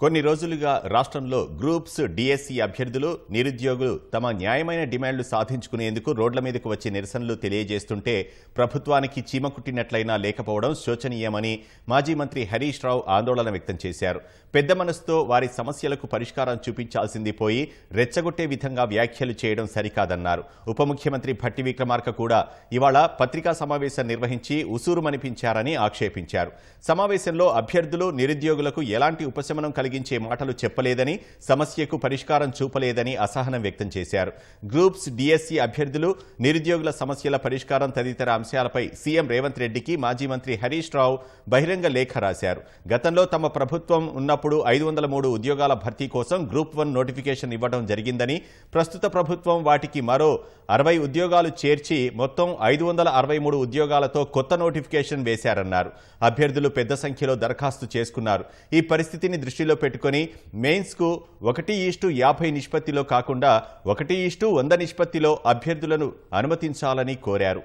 కొన్ని రోజులుగా రాష్ట్రంలో గ్రూప్స్ డిఎస్సి అభ్యర్థులు నిరుద్యోగులు తమ న్యాయమైన డిమాండ్లు సాధించుకునేందుకు రోడ్ల మీదకు వచ్చే నిరసనలు తెలియజేస్తుంటే ప్రభుత్వానికి చీమకుట్టినట్లయినా లేకపోవడం శోచనీయమని మాజీ మంత్రి హరీష్ రావు ఆందోళన వ్యక్తం చేశారు. పెద్ద మనసుతో వారి సమస్యలకు పరిష్కారం చూపించాల్సింది పోయి రెచ్చగొట్టే విధంగా వ్యాఖ్యలు చేయడం సరికాదన్నారు. ఉప ముఖ్యమంత్రి భట్టి విక్రమార్క కూడా ఇవాళ పత్రికా సమావేశం నిర్వహించి ఉసూరుమనిపించారని ఆక్షేపించారు. సమావేశంలో అభ్యర్థులు నిరుద్యోగులకు ఎలాంటి ఉపశమనం కలిగించే మాటలు చెప్పలేదని సమస్యకు పరిష్కారం చూపలేదని అసహనం వ్యక్తం చేశారు. గ్రూప్స్ డిఎస్సి అభ్యర్థులు నిరుద్యోగుల సమస్యల పరిష్కారం తదితర అంశాలపై సీఎం రేవంత్ రెడ్డికి మాజీ మంత్రి హరీష్ రావు బహిరంగ లేఖ రాశారు. గతంలో తమ ప్రభుత్వం ఉన్నప్పుడు ఐదు వందల మూడు ఉద్యోగాల భర్తీ కోసం గ్రూప్ వన్ నోటిఫికేషన్ ఇవ్వడం జరిగిందని ప్రస్తుత ప్రభుత్వం వాటికి మరో అరవై ఉద్యోగాలు చేర్చి మొత్తం ఐదు వందల అరవై మూడు ఉద్యోగాలతో కొత్త నోటిఫికేషన్ వేశారన్నారు. అభ్యర్థులు పెద్ద సంఖ్యలో దరఖాస్తు చేసుకున్నారు. ఈ పరిస్థితిని దృష్టిలో పెట్టుకుని మెయిన్స్కు ఒకటి ఈస్టు యాభై నిష్పత్తిలో కాకుండా ఒకటి ఈస్టు వంద నిష్పత్తిలో అభ్యర్థులను అనుమతించాలని కోరారు.